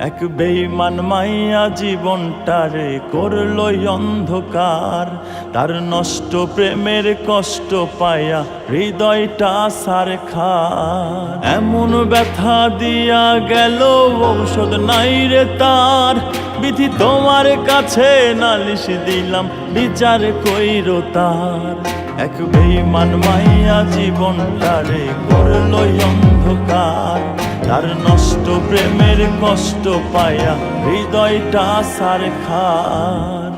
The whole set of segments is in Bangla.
এক বেইমান মাইয়া জীবনটারে করল অন্ধকার। তার নষ্ট প্রেমের কষ্ট পায়া হৃদয়টা সার খার। এমন ব্যথা দিয়া গেল, ঔষধ নাই রে তার। বিধি তোমার কাছে নালিশ দিলাম, বিচার কইর তার। এক বেইমান মাইয়া জীবনটারে করল অন্ধকার। তার নষ্ট প্রেমের কষ্ট পায়া, হৃদয়টা সার খার।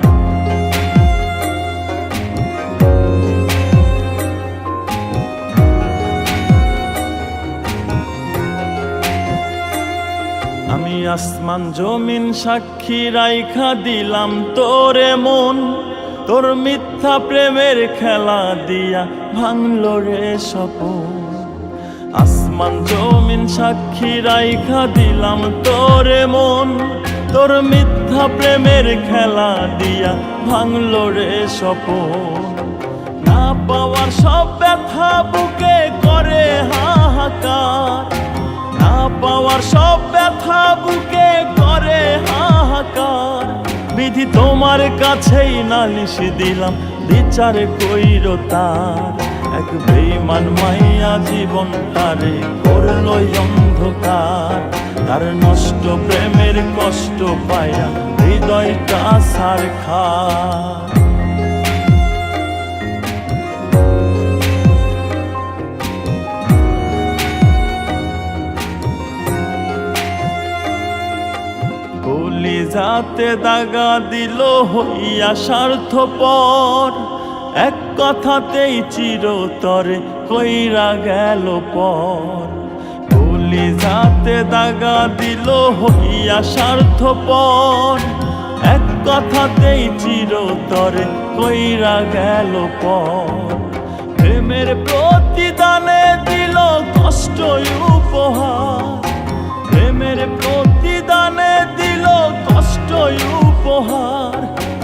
আমি আসমান জমিন সাক্ষী রাইখা দিলাম তোরে মন, তোর মিথ্যা প্রেমের খেলা দিয়া ভাঙলো রে স্বপন। আসমান জমিন সাক্ষী রাইখা দিলাম তোরে মন। তোর মিথ্যা প্রেমের খেলা দিয়া ভাঙলো রে স্বপন। না পাওয়ার সব ব্যথা বুকে করে হাহাকার। না পাওয়ার সব ব্যথা বুকে করে হাহাকার। বিধি তোমার কাছেই নালিশ দিলাম, বিচার কইর তার। এক বেইমান মাইয়া জীবন তারে করল অন্ধকার। তার নষ্ট প্রেমের কষ্ট পায়া হৃদয়টা সার কলি যাতে দাগা দিল হইয়া স্বার্থপর এক কথাতেই চিরতরে কইরা গেল পর। কলি যাতে দাগা দিল হইয়া স্বার্থ স্বার্থপর। এক কথাতেই চিরতরে কইরা গেল পর। প্রেমের প্রতিদানে দিল কষ্ট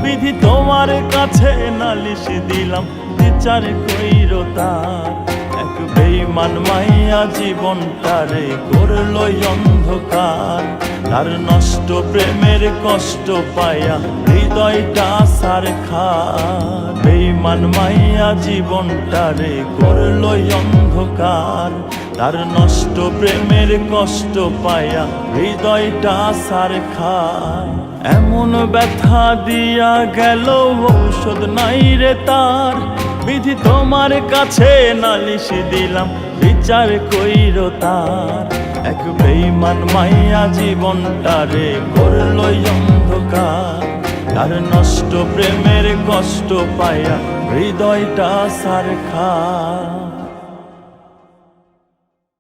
বিধি তোমার কাছে নালিশ দিলাম বিচার কইরো তার। এক বেইমান মাইয়া জীবনটারে করল অন্ধকার। তার নষ্ট প্রেমের কষ্ট পায়া হৃদয়টা সার খার। বেইমান মাইয়া জীবনটারে করল অন্ধকার। তার নষ্ট প্রেমের কষ্ট পায়া হৃদয়টা সার খায় এমন ব্যথা দিয়া গেল ঔষধ নাই রে তার। বিধি তোমার কাছে নালিশ দিলাম, বিচার কইর তার। এক বেইমান মাইয়া জীবনটা রে করল অন্ধকার। তার নষ্ট প্রেমের কষ্ট পায়া হৃদয়টা সার খায়।